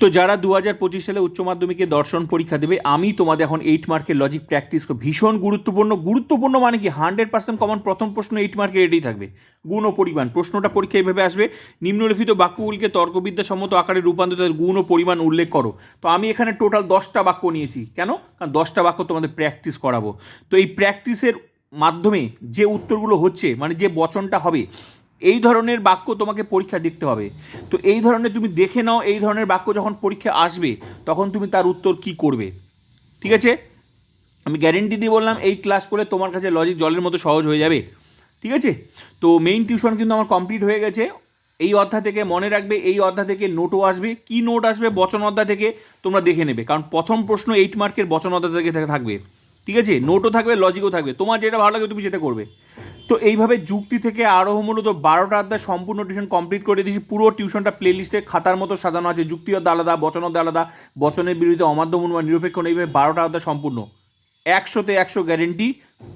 তো যারা দু হাজার পঁচিশ সালে উচ্চ মাধ্যমিকে দর্শন পরীক্ষা দেবে, আমি তোমাদের এখন এইট মার্কের লজিক প্র্যাকটিস ভীষণ গুরুত্বপূর্ণ। গুরুত্বপূর্ণ মানে কি? হান্ড্রেড পার্সেন্ট কমন প্রথম প্রশ্ন এইট মার্কের এটাই থাকবে। গুণ ও পরিমাণ। প্রশ্নটা পরীক্ষা এইভাবে আসবে। নিম্নলিখিত বাক্যগুলিকে তর্কবিদ্যা সম্মত আকারে রূপান্তরিত গুণ ও পরিমাণ উল্লেখ করো। তো আমি এখানে টোটাল দশটা বাক্য নিয়েছি। কেন? কারণ দশটা বাক্য তোমাদের প্র্যাকটিস করাবো। তো এই প্র্যাকটিসের মাধ্যমে যে উত্তরগুলো হচ্ছে মানে যে বচনটা হবে এই ধরনের বাক্য তোমাকে পরীক্ষা দেখতে হবে। তো এই ধরনের তুমি দেখে নাও, এই ধরনের বাক্য যখন পরীক্ষা আসবে, তখন তুমি তার উত্তর কি করবে। ঠিক আছে? আমি গ্যারেন্টি দিয়ে বললাম, এই ক্লাস করে তোমার কাছে লজিক জলের মতো সহজ হয়ে যাবে। ঠিক আছে? তো মেইন টিউশন কিন্তু আমার কমপ্লিট হয়ে গেছে। এই অধ্যায় থেকে মনে রাখবে, এই অধ্যায় থেকে নোটও আসবে। কি নোট আসবে? বচন অধ্যায় থেকে তোমরা দেখে নেবে। কারণ প্রথম প্রশ্ন এইট মার্কের বচন অধ্যায় থেকে থাকবে। ঠিক আছে? নোটও থাকবে লজিকও থাকবে। তোমার যেটা ভালো লাগে তুমি সেটা করবে। তো এইভাবে যুক্তি থেকে আরও মূলত বারোটা অধ্যায় সম্পূর্ণ টিউশন কমপ্লিট করে দিয়েছি। পুরো টিউশনটা প্লে লিস্টে খাতার মতো সাজানো আছে। যুক্তি অধ্যায় আলাদা, বচন অধ্যায় আলাদা, বচনের বিরুদ্ধে অমাধ্যমূল বা নিরপেক্ষ এইভাবে বারোটা অধ্যায় সম্পূর্ণ। একশোতে একশো গ্যারেন্টি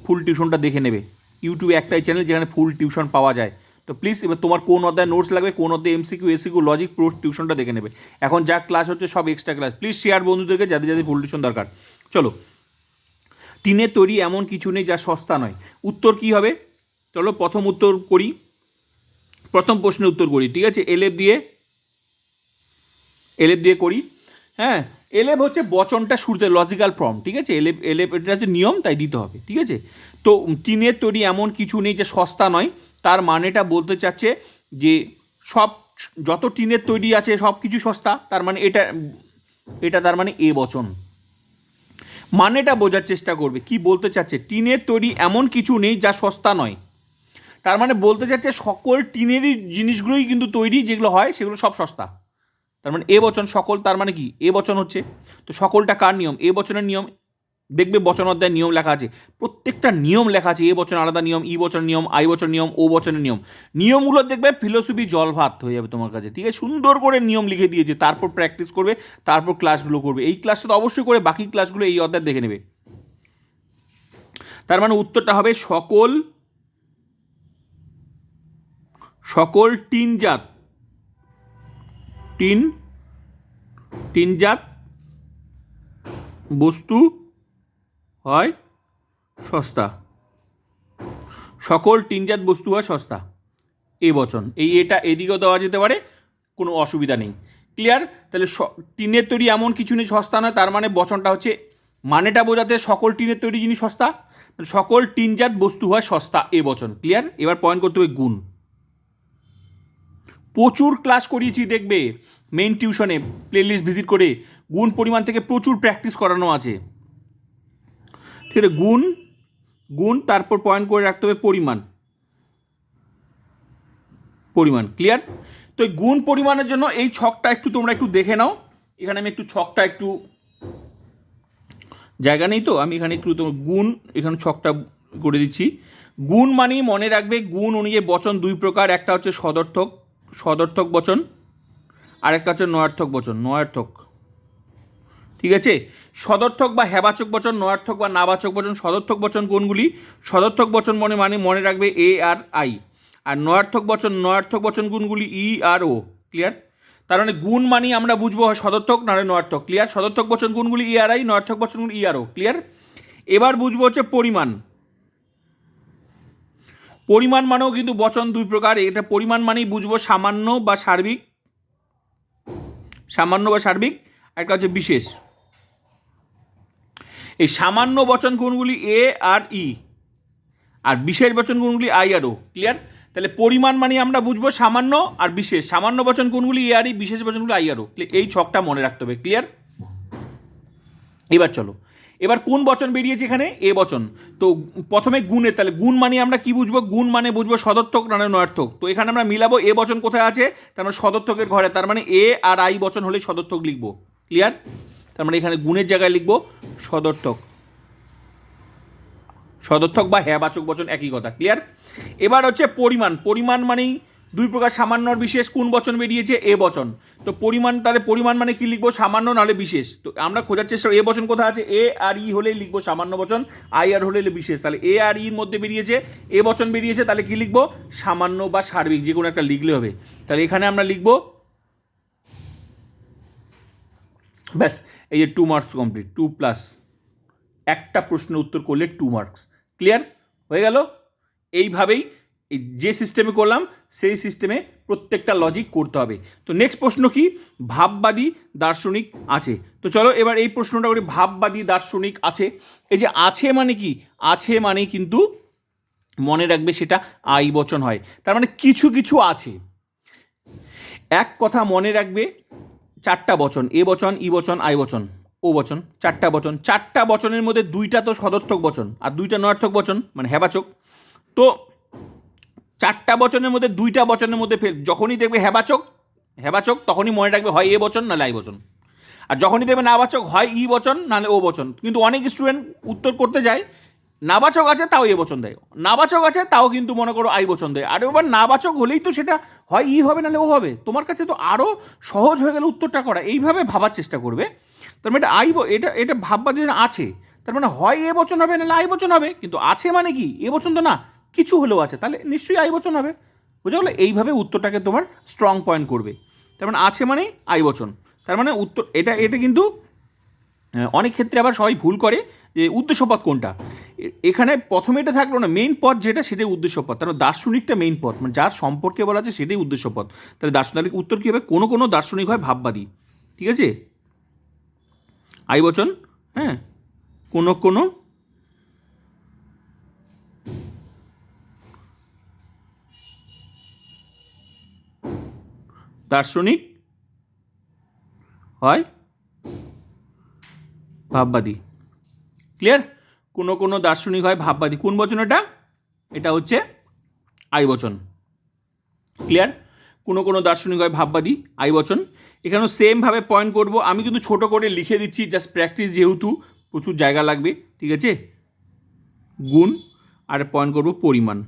ফুল টিউশনটা দেখে নেবে। ইউটিউবে একটাই চ্যানেল যেখানে ফুল টিউশন পাওয়া যায়। তো প্লিজ এবার তোমার কোন অধ্যায় নোটস লাগবে, কোন অধ্যায় এমসিকিউ এসিকিউ লজিক পুরো টিউশনটা দেখে নেবে। এখন যা ক্লাস হচ্ছে সব এক্সট্রা ক্লাস প্লিজ শেয়ার বন্ধুদেরকে যাদের যাদের ফুল টিউশন দরকার। চলো টিনের তৈরি এমন কিছু নেই যা সস্তা নয়। উত্তর কি হবে? চলো প্রথম উত্তর করি। প্রথম প্রশ্নের উত্তর করি, ঠিক আছে? এলেপ দিয়ে এলেপ দিয়ে করি। হ্যাঁ এলেপ হচ্ছে বচনটা শুরুতে লজিক্যাল ফর্ম ঠিক আছে? এলেপ এলেপ এটা হচ্ছে নিয়ম, তাই দিতে হবে, ঠিক আছে? তো টিনের তৈরি এমন কিছু নেই যে সস্তা নয়, তার মানেটা বলতে চাচ্ছে যে সব, যত টিনের তৈরি আছে সব কিছু সস্তা, তার মানে এটা এটা তার মানে এ বচন। মানেটা বোঝার চেষ্টা করবে। কি বলতে চাচ্ছে? টিনের তৈরি এমন কিছু নেই যা সস্তা নয়। তার মানে বলতে চাচ্ছে সকল টিনেরই জিনিসগুলোই কিন্তু তৈরি, যেগুলো হয় সেগুলো সব সস্তা। তার মানে এ বচন সকল, তার মানে কি? এ বচন হচ্ছে। তো সকলটা কার নিয়ম? এ বচনের নিয়ম দেখবে বচন অধ্যায় নিয়ম লেখা আছে। প্রত্যেকটা নিয়ম লেখা আছে, এ বচন আলাদা নিয়ম, ই বচন নিয়ম, আই বচন নিয়ম, ও বচনের নিয়ম। নিয়মগুলো দেখবে ফিলোসফি জল ভাত হয়ে যাবে তোমার কাছে, ঠিক আছে? সুন্দর করে নিয়ম লিখে দিয়েছে, তারপর প্র্যাকটিস করবে, তারপর ক্লাসগুলো করবে। এই ক্লাসটা তো অবশ্যই করে বাকি ক্লাসগুলো এই অধ্যায় দেখে নেবে। তার মানে উত্তরটা হবে সকল সকল টিনজাত টিন টিনজাত বস্তু হয় সস্তা। সকল টিনজাত বস্তু হয় সস্তা। এ বচন। এই এটা এদিকেও দেওয়া যেতে পারে, কোনো অসুবিধা নেই। ক্লিয়ার তাহলে টিনের তৈরি এমন কিছু নেই সস্তা নয়, তার মানে বচনটা হচ্ছে মানেটা বোঝাতে সকল টিনের তৈরি জিনিস সস্তা। সকল টিনজাত বস্তু হয় সস্তা, এ বচন। ক্লিয়ার এবার পয়েন্ট করতে হবে গুণ। প্রচুর ক্লাস করিয়েছি, দেখবে মেইন টিউশনে প্লেলিস্ট ভিজিট করে গুণ পরিমাণ থেকে প্রচুর প্র্যাকটিস করানো আছে। ঠিক আছে গুণ গুণ তারপর পয়েন্ট করে রাখতে হবে পরিমাণ। পরিমাণ ক্লিয়ার তো এই গুণ পরিমাণের জন্য এই ছকটা একটু তোমরা একটু দেখে নাও। এখানে আমি একটু ছকটা একটু জায়গা নেই তো, আমি এখানে একটু তোমার গুণ, এখানে ছকটা করে দিচ্ছি। গুণ মানেই মনে রাখবে, গুণ অনুযায়ী বচন দুই প্রকার, একটা হচ্ছে সদর্থক সদর্থক বচন আর একটা হচ্ছে নয়ার্থক বচন, নয়ার্থক। ঠিক আছে? সদর্থক বা হেবাচক বচন, নয়ার্থক বা নাবাচক বচন, সদর্থক বচন কোনগুলি? সদর্থক বচন মনে মানে মনে রাখবে এ আর আই আর নয়ার্থক বচন নয়ার্থক বচন কোনগুলি? ই আর ও ক্লিয়ার তার মানে গুণ মানি আমরা বুঝব হয় সদর্থক, নাহলে নয়ার্থক। ক্লিয়ার সদর্থক বচন কোনগুলি? ই আর আই নয়ার্থক বচনগুলি ই আর ও ক্লিয়ার এবার বুঝব হচ্ছে পরিমাণ। পরিমাণ মানেও কিন্তু বচন দুই প্রকার। এটা পরিমাণ মানেই বুঝব সামান্য বা সার্বিক। সামান্য বা সার্বিক। একটা হচ্ছে বিশেষ। এই সামান্য বচন কোনগুলি এ আর ই। আর বিশেষ বচন কোনগুলি আই আর ও। ক্লিয়ার তাহলে পরিমাণ মানে আমরা বুঝব সামান্য আর বিশেষ। সামান্য বচন কোনগুলি এ আর ই, বিশেষ বচনগুলি আই আর ও। এই ছকটা মনে রাখতে হবে। ক্লিয়ার এবার চলো। এবার কোন বচন বেরিয়েছে এখানে? এ বচন। তো প্রথমে গুণের তাহলে গুণ মানে আমরা কি বুঝব? গুণ মানে বুঝব সদর্থক না নয়ার্থক। তো এখানে আমরা মিলাবো এ বচন কোথায় আছে? তার মানে সদর্থকের ঘরে। তার মানে এ আর আই বচন হলে সদর্থক লিখব। ক্লিয়ার তার মানে এখানে গুণের জায়গায় লিখব সদর্থক। সদর্থক বা হ্যাবাচক বচন একই কথা ক্লিয়ার এবার হচ্ছে পরিমাণ। পরিমাণ মানেই দুই প্রকার সামান্য বিশেষ, কোন বচন বেরিয়েছে, এ বচন। তো পরিমাণ, তাহলে পরিমাণ মানে কি লিখব? সামান্য নাহলে বিশেষ। তো আমরা খোঁজার চেষ্টা এ বচন কোথায় আছে? এ আর ই হলেই লিখব সামান্য বচন, আই আর হলে বিশেষ। তাহলে এ আর ইর মধ্যে বেরিয়েছে, এ বচন বেরিয়েছে, তাহলে কি লিখব? সামান্য বা সার্বিক, যে কোনো একটা লিখলে হবে। তাহলে এখানে আমরা লিখব, ব্যাস। এই যে two marks complete two plus একটা প্রশ্নের উত্তর করলে টু মার্কস ক্লিয়ার হয়ে গেল? এইভাবেই এই যে সিস্টেমে করলাম, সেই সিস্টেমে প্রত্যেকটা লজিক করতে হবে। তো নেক্সট প্রশ্ন কি? ভাববাদী দার্শনিক আছে। তো চলো এবার এই প্রশ্নটা করি, ভাববাদী দার্শনিক আছে। এই যে আছে মানে কি? আছে মানে কিন্তু মনে রাখবে সেটা আই বচন হয়। তার মানে কিছু কিছু আছে। এক কথা মনে রাখবে চারটা বচন, এ বচন, ই বচন, আই বচন, ও বচন, চারটা বচন। চারটা বচনের মধ্যে দুইটা তো সদর্থক বচন, আর দুইটা নয়ার্থক বচন মানে হেবাচক তো চারটা বচনের মধ্যে দুইটা বচনের মধ্যে ফের যখনই দেখবে হেবাচক হেবাচক তখনই মনে রাখবে হয় এ বচন নাহলে আই বচন। আর যখনই দেখবে নাবাচক হয় ই বচন নাহলে ও বচন। কিন্তু অনেক স্টুডেন্ট উত্তর করতে যায় নাবাচক আছে, তাও এ বচন দেয়। নাবাচক আছে, তাও কিন্তু মনে করো আই বচন দেয়। আর এবার নাবাচক হলেই তো সেটা হয়, ই হবে নাহলে ও হবে। তোমার কাছে তো আরও সহজ হয়ে গেলে উত্তরটা করা। এইভাবে ভাবার চেষ্টা করবে। তার মানে এটা আই এটা এটা ভাববার যে আছে, তার মানে হয় এ বচন হবে, নাহলে আই বচন হবে। কিন্তু আছে মানে কি? এ বচন তো না, কিছু হলেও আছে। তাহলে নিশ্চয়ই আই বচন হবে। বুঝা গেলো এইভাবে উত্তরটাকে তোমার স্ট্রং পয়েন্ট করবে। তার মানে আছে মানে আই বচন। তার মানে উত্তর, এটা এটা কিন্তু অনেক ক্ষেত্রে আবার সবাই ভুল করে। যে উদ্দেশ্যপদ কোনটা? এখানে প্রথমে এটা থাকল না মেইন পদ যেটা সেটাই উদ্দেশ্যপদ তার দার্শনিকটা মেইন পথ মানে যার সম্পর্কে বলা আছে সেটাই উদ্দেশ্যপদ তাহলে দার্শনিক উত্তর কী হবে? কোনো কোনো দার্শনিক হয় ভাববাদী। ঠিক আছে? আই বচন হ্যাঁ? কোনো কোনো? দার্শনিক হয় ভাববাদী। ক্লিয়ার কোনো কোনো দার্শনিক হয় ভাববাদী। কোন বচন এটা? এটা হচ্ছে আই বচন। ক্লিয়ার কোনো কোনো দার্শনিক হয় ভাববাদী, আই বচন। এখানেও সেমভাবে পয়েন্ট করব। আমি কিন্তু ছোট করে লিখে দিচ্ছি জাস্ট প্র্যাকটিস যেহেতু, প্রচুর জায়গা লাগবে, ঠিক আছে? গুণ, আর পয়েন্ট করব পরিমাণ।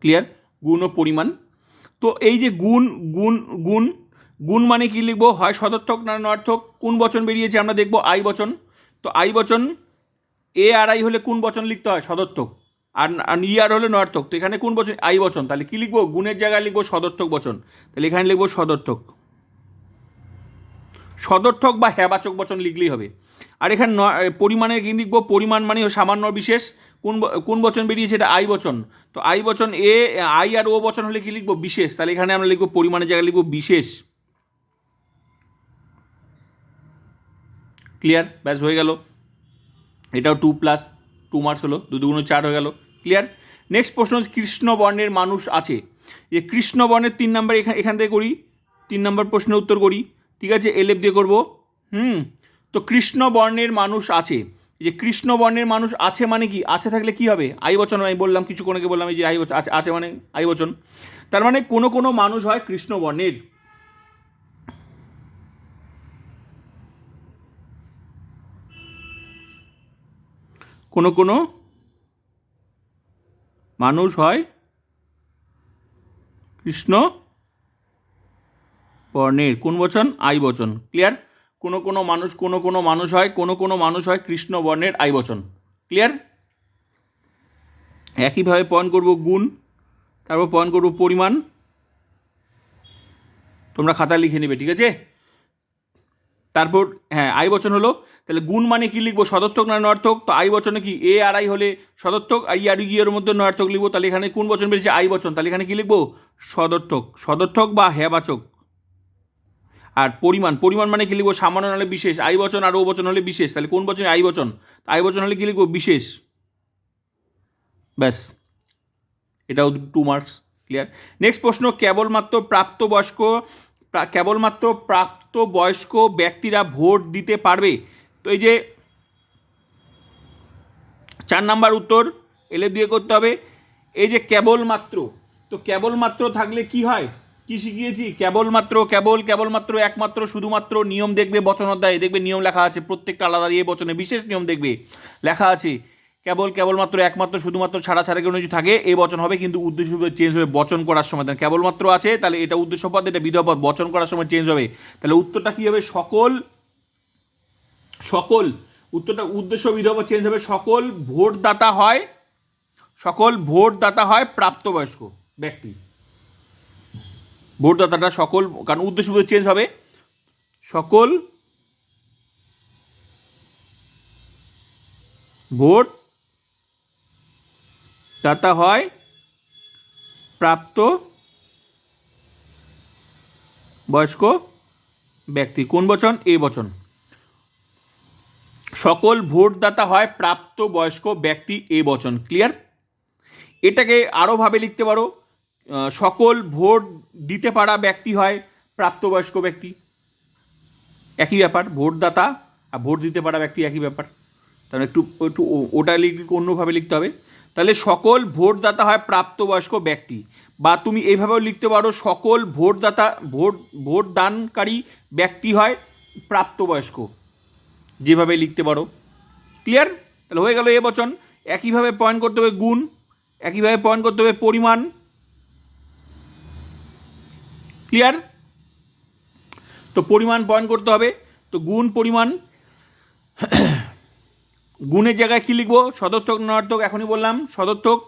ক্লিয়ার গুণ ও পরিমাণ। তো এই যে গুণ গুণ গুণ গুণ মানে কি লিখব? হয় সদর্থক না নর্থক কোন বচন বেরিয়েছে? আমরা দেখব আই বচন। তো আই বচন, এ আর আই হলে কোন বচন লিখতে হয়? সদর্থক আর ই আর হলে নর্থক তো এখানে কোন বচন? আই বচন। তাহলে কী লিখব? গুণের জায়গায় লিখব সদর্থক বচন। তাহলে এখানে লিখব সদর্থক। সদর্থক বা হ্যাবাচক বচন লিখলেই হবে। আর এখানে পরিমাণে কি লিখব? পরিমাণ মানে সামান্য বিশেষ। কোন কোন বচন বেরিয়েছে? এটা আই বচন। তো আই বচন এ, আই আর ও বচন হলে কি লিখব? বিশেষ। তাহলে এখানে আমরা লিখব পরিমাণের জায়গায় লিখব বিশেষ। ক্লিয়ার ব্যাস হয়ে গেল। এটাও টু প্লাস টু মার্কস হলো দু দুগুণ চার হয়ে গেল ক্লিয়ার নেক্সট প্রশ্ন কৃষ্ণ বর্ণের মানুষ আছে। যে কৃষ্ণ বর্ণের তিন নাম্বার এখান এখান থেকে করি, তিন নম্বর প্রশ্নের উত্তর করি। ঠিক আছে এলেপ দিয়ে করব। হুম, তো কৃষ্ণ বর্ণের মানুষ আছে। যে কৃষ্ণ বর্ণের মানুষ আছে মানে কি? আছে থাকলে কি হবে? আই বচন, আমি বললাম, কিছুক্ষণ আগে বললাম, এই যে আই আছে মানে আই বচন। তার মানে কোনো কোনো মানুষ হয় কৃষ্ণ বর্ণের। কোনো কোনো মানুষ হয় কৃষ্ণ বর্ণের। কোন বচন? আই বচন। ক্লিয়ার কোনো কোনো মানুষ, কোনো কোনো মানুষ হয়, কোনো কোনো মানুষ হয় কৃষ্ণ বর্ণের আই বচন। ক্লিয়ার একইভাবে পয়েন্ট করব গুণ, তারপর পয়েন্ট করব পরিমাণ। তোমরা খাতা লিখে নেবে, ঠিক আছে? তারপর হ্যাঁ আই বচন হলো, তাহলে গুণ মানে কি লিখব? সদর্থক না নর্থক তো আই বচনে কি? এ আর আই হলে সদর্থক আই আর ই এর মধ্যে নর্থক লিখব, তাহলে এখানে কোন বচন বেরিয়েছে? আই বচন, তাহলে এখানে কি লিখব? সদর্থক সদর্থক বা হ্যাবাচক আর পরিমাণ পরিমাণ মানে কি লিখব? সামান্য হলে বিশেষ। আই বচন আর ও বচন হলে বিশেষ। তাহলে কোন বচনে? আই বচন। আই বচন হলে কি লিখব? বিশেষ। ব্যাস। এটাও টু মার্কস ক্লিয়ার নেক্সট প্রশ্ন, কেবলমাত্র প্রাপ্তবয়স্ক প্রা- প্রাপ্ত বয়স্ক ব্যক্তিরা ভোট দিতে পারবে? তো এই যে চার নাম্বার উত্তর এলে দিয়ে করতে হবে। এই যে কেবলমাত্র, তো কেবলমাত্র থাকলে কি হয়? কি শিখিয়েছি? কেবলমাত্র, কেবল, কেবলমাত্র, একমাত্র, শুধুমাত্র নিয়ম দেখবে বচন অধ্যায়ে। দেখবে নিয়ম লেখা আছে, প্রত্যেকটা আলাদা ইয়ে বচনে বিশেষ নিয়ম দেখবে। লেখা আছে কেবল, কেবলমাত্র, একমাত্র, শুধুমাত্র ছাড়া ছাড়া কোনো কিছু থাকে, এই বচন হবে, কিন্তু উদ্দেশ্য চেঞ্জ হবে বচন করার সময়। তাহলে কেবলমাত্র আছে, তাহলে এটা উদ্দেশ্য পদ, এটা বিধব পদ, বচন করার সময় চেঞ্জ হবে। তাহলে উত্তরটা কি হবে? সকল সকল, উত্তরটা উদ্দেশ্য বিধব চেঞ্জ হবে। সকল ভোটদাতা হয়, সকল ভোটদাতা হয় প্রাপ্তবয়স্ক ব্যক্তি। ভোটদাতাটা সকল, কারণ উদ্দেশ্য চেঞ্জ হবে। সকল ভোট দাতা হয়, প্রাপ্ত বয়স্ক ব্যক্তি। কোন বচন? এ বচন। সকল ভোটদাতা হয়, প্রাপ্ত বয়স্ক ব্যক্তি, এ বচন। ক্লিয়ার? এটাকে আরও ভাবে লিখতে পারো। সকল ভোট দিতে পারা ব্যক্তি হয় প্রাপ্তবয়স্ক ব্যক্তি। একই ব্যাপার ভোটদাতা আর ভোট দিতে পারা ব্যক্তি একই ব্যাপার। তাহলে একটু একটু ওটা লিখলে অন্যভাবে লিখতে হবে। তাহলে সকল ভোটদাতা হয় প্রাপ্তবয়স্ক ব্যক্তি। বা তুমি এইভাবেও লিখতে পারো, সকল ভোটদাতা, ভোট ভোট দানকারী ব্যক্তি হয় প্রাপ্তবয়স্ক। যেভাবে লিখতে পারো। ক্লিয়ার? তাহলে হয়ে গেল এ বচন। একইভাবে পয়েন্ট করতে হবে গুণ, একইভাবে পয়েন্ট করতে হবে পরিমাণ। ক্লিয়ার? তো পরিমাণ পয়েন্ট করতে হবে। তো গুণ, পরিমাণ। গুণের জায়গায় কী লিখব? সদর্থক, নয়ার্থক, এখনই বললাম, সদর্থক,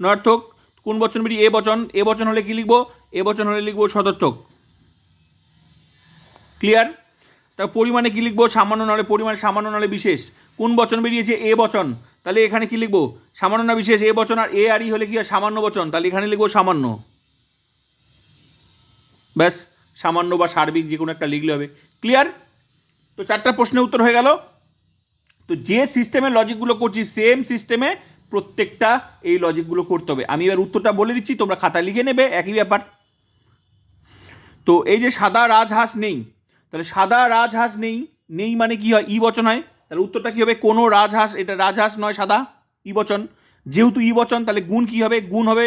নয়ার্থক, কোন বচন বেরিয়ে এ বচন এ বচন হলে কী লিখব? এ বচন হলে লিখব সদর্থক। ক্লিয়ার তার পরিমাণে কী লিখব? সামান্য নলে পরিমাণ, সামান্য নলে বিশেষ। কোন বচন বেরিয়েছে? এ বচন। তাহলে এখানে কি লিখব? সামান্য না বিশেষ, এ বচন আর এ আর ই হলে কি হয়? সামান্য বচন। তাহলে এখানে লিখব সামান্য। ব্যাস, সামান্য বা সার্বিক যে কোনো একটা লিখলে হবে। ক্লিয়ার তো চারটা প্রশ্নের উত্তর হয়ে গেল। তো যে সিস্টেমে লজিকগুলো করছি সেম সিস্টেমে প্রত্যেকটা এই লজিকগুলো করতে হবে। আমি এবার উত্তরটা বলে দিচ্ছি, তোমরা খাতা লিখে নেবে, একই ব্যাপার। তো এই যে সাদা রাজহাঁস নেই, তাহলে সাদা রাজহাঁস নেই নেই মানে কি হয়? ই বচন হয়। তাহলে উত্তরটা কি হবে? কোনো রাজহাঁস, এটা রাজহাঁস নয়, সাদা, ই বচন। যেহেতু ই বচন, তাহলে গুণ কি হবে? গুণ হবে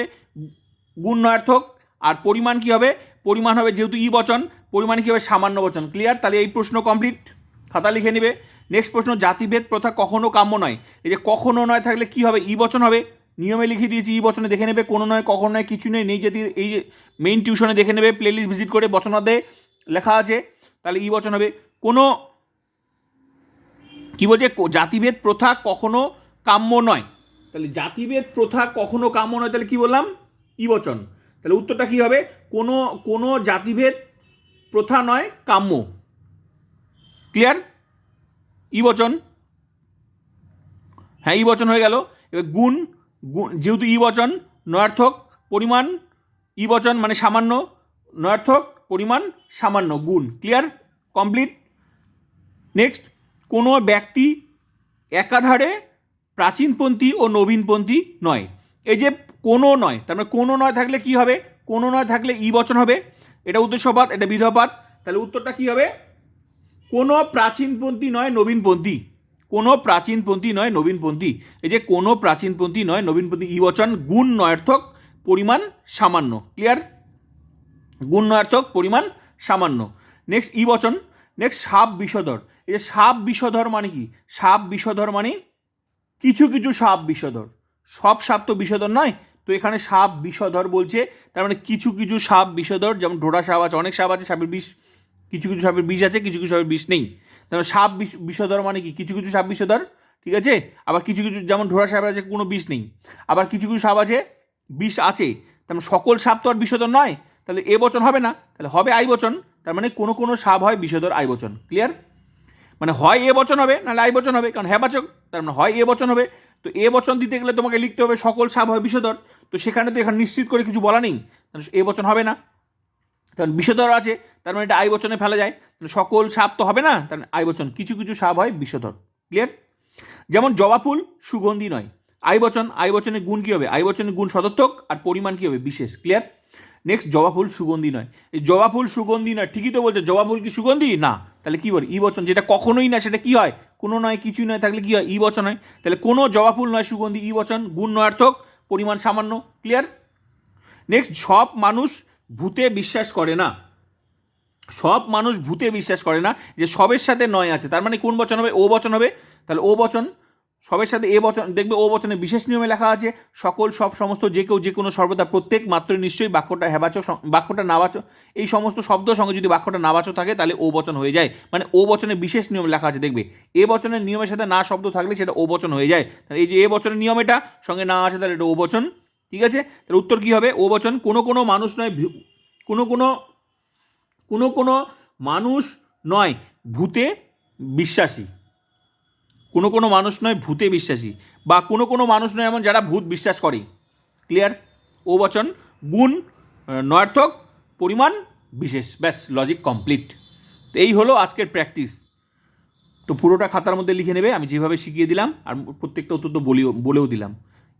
গুণ নয়ার্থক। আর পরিমাণ কি হবে? পরিমাণ হবে যেহেতু ই বচন, পরিমাণ কি হবে? সামান্য বচন। ক্লিয়ার তাহলে এই প্রশ্ন কমপ্লিট খাতা লিখে নেবে। নেক্সট প্রশ্ন, জাতিভেদ প্রথা কখনো কাম্য নয়। এই যে কখনো নয় থাকলে কি হবে? ই বচন হবে। নিয়মে লিখে দিয়েছি, ই বচনে দেখে নেবে। কোনো নয়, কখনো নয়, কিছু নেই নেই যদি এই মেইন টিউশনে দেখে নেবে প্লে লিস্ট ভিজিট করে বচনাদে লেখা আছে, তাহলে ই বচন হবে। কোনো কি বলছে? জাতিভেদ প্রথা কখনো কাম্য নয়। তাহলে জাতিভেদ প্রথা কখনো কাম্য নয়, তাহলে কি বললাম? ই বচন। তাহলে উত্তরটা কি হবে? কোনো কোনো জাতিভেদ প্রথা নয়, কাম্য। ক্লিয়ার? ই বচন। হ্যাঁ ই বচন হয়ে গেল। এবার গুণ যেহেতু ই বচন, নয়ার্থক, পরিমাণ, ই বচন মানে সামান্য, নয়ার্থক, পরিমাণ, সামান্য, গুণ। ক্লিয়ার? কমপ্লিট? নেক্সট, কোনো ব্যক্তি একাধারে প্রাচীনপন্থী ও নবীনপন্থী নয়। এই যে কোনো নয়, তার মানে কোনো নয় থাকলে কি হবে? কোনো নয় থাকলে ই বচন হবে। এটা উদ্দেশ্যপাত এটা বিধপাত তাহলে উত্তরটা কি হবে? কোনো প্রাচীনপন্থী নয় নবীনপন্থী। কোনো প্রাচীনপন্থী নয় নবীনপন্থী। এই যে কোনো প্রাচীনপন্থী নয় নবীনপন্থী ই বচন গুণ নয়ার্থক, পরিমাণ সামান্য। ক্লিয়ার গুণ নয়ার্থক, পরিমাণ সামান্য। নেক্সট ই বচন। নেক্সট সাপ বিষধর এই যে সাপ বিষধর মানে কি? সাপ বিষধর মানে কিছু কিছু সাপ বিষধর সব সাপ তো বিষধর নয়। তো এখানে সাপ বিষধর বলছে, তার মানে কিছু কিছু সাপ বিষধর যেমন ঢোড়া সাপ আছে, অনেক সাপ আছে, সাপের বিষ কিছু কিছু সাপের বিষ আছে, কিছু কিছু সাপের বিষ নেই। তাহলে সাপ বিষ, বিষধর মানে কি? কিছু কিছু সাপ বিষধর, ঠিক আছে? আবার কিছু কিছু, যেমন ঢোড়া সাপের আছে, কোনো বিষ নেই। আবার কিছু কিছু সাপ আছে, বিষ আছে। তার মানে সকল সাপ তো আর বিষধর নয়। তাহলে এ বচন হবে না। তাহলে হবে আই বচন। তার মানে কোনো কোনো সাপ হয় বিষধর আই বচন। ক্লিয়ার মানে হয় এ বচন হবে, নাহলে আই বচন হবে, কারণ হ্যাঁ বাচক। তার মানে হয় এ বচন হবে। তো এ বচন দিতে গেলে তোমাকে লিখতে হবে সকল সাপ হয় বিষধর। তো সেখানে তো এখানে নিশ্চিত করে কিছু বলা নেই। তাহলে এ বচন হবে না। কারণ বিষধর আছে, তার মানে এটা আই বচনে ফেলা যায়। সকল সাপ তো হবে না, তার মানে আই বচন, কিছু কিছু সাপ হয় বিষধর ক্লিয়ার যেমন জবা ফুল সুগন্ধি নয়। আই বচন, আই বচনের গুণ কী হবে? আই বচনের গুণ সদর্থক আর পরিমাণ কী হবে? বিশেষ। ক্লিয়ার নেক্সট জবা ফুল সুগন্ধি নয়। এই জবা ফুল সুগন্ধি নয়, ঠিকই তো বলছে, জবা ফুল কি সুগন্ধি? না। তাহলে কি বল? ই বচন, যেটা কখনোই না, সেটা কি হয়? কোনো নয়, কিছুই নয়, থাকলে কি হয়? ই বচন হয়। তাহলে কোনো জবা ফুল নয়, সুগন্ধি, ই বচন, গুণ নয়ার্থক, পরিমাণ সামান্য। ক্লিয়ার নেক্সট সব মানুষ ভূতে বিশ্বাস করে না। সব মানুষ ভূতে বিশ্বাস করে না যে সবের সাথে নয় আছে। তার মানে কোন বচন হবে? ও বচন হবে। তাহলে ও বচন, সবের সাথে এ বচন, দেখবে ও বচনে বিশেষ নিয়মে লেখা আছে, সকল, সব সমস্ত, যে কেউ যে কোনো সর্বদা প্রত্যেক মাত্র নিশ্চয়ই বাক্যটা হেবাচক বাক্যটা নাবাচক এই সমস্ত শব্দ সঙ্গে যদি বাক্যটা নাবাচক থাকে, তাহলে ও বচন হয়ে যায়। মানে ও বচনে বিশেষ নিয়ম লেখা আছে, দেখবে। এ বচনের নিয়মের সাথে না শব্দ থাকলে সেটা ও বচন হয়ে যায়। এই যে এ বচনের নিয়ম এটা, সঙ্গে না আছে তাহলে এটা ও বচন। ঠিক আছে? তাহলে উত্তর কী হবে? ও বচন কোনো কোনো মানুষ নয় কোনো কোনো কোনো কোনো মানুষ নয়, ভূতে বিশ্বাসী। কোনো কোনো মানুষ নয়, ভূতে বিশ্বাসী। বা কোনো কোনো মানুষ নয় এমন যারা ভূত বিশ্বাস করে। ক্লিয়ার ও বচন গুণ নয়ার্থক, পরিমাণ বিশেষ। ব্যাস লজিক কমপ্লিট তো এই হলো আজকের প্র্যাকটিস তো পুরোটা খাতার মধ্যে লিখে নেবে, আমি যেভাবে শিখিয়ে দিলাম, আর প্রত্যেকটা উত্তর তো বলেও বলেও দিলাম।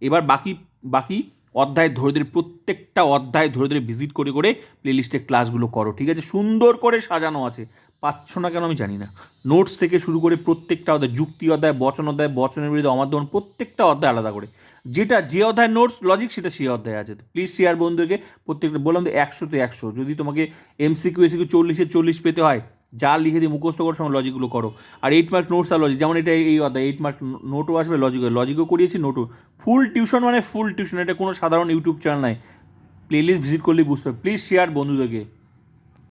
এবার বাকি বাকি অধ্যায় ধরে ধরে, প্রত্যেকটা অধ্যায় ধরে ধরে ভিজিট করে করে প্লেলিস্টে ক্লাসগুলো করো, ঠিক আছে? সুন্দর করে সাজানো আছে। পাচ্ছ না কেন আমি জানি না। নোটস থেকে শুরু করে প্রত্যেকটা অধ্যায়, যুক্তি অধ্যায়, বচন অধ্যায়, বচনের বিরুদ্ধে অমাধ্যমন প্রত্যেকটা অধ্যায় আলাদা করে। যেটা যে অধ্যায় নোটস লজিক সেটা সেই অধ্যায় আছে। প্লিজ শেয়ার বন্ধুকে, প্রত্যেকটা বললাম তো একশোতে একশো। যদি তোমাকে এমসিকিউ এসিকিউ চল্লিশে চল্লিশ পেতে হয় যা লিখে দিই মুখস্থ করার সময় লজিকগুলো করো। আর এইট মার্ক নোটস আর লজিক যেমন এটা এই অধ্যায় এইট মার্ক নোটও আসবে লজিকও লজিকও করিয়েছি নোটও ফুল টিউশন মানে ফুল টিউশন এটা কোনো সাধারণ ইউটিউব চ্যানেল নাই। প্লেলিস্ট ভিজিট করলেই বুঝতে হবে। প্লিজ শেয়ার বন্ধুদেরকে।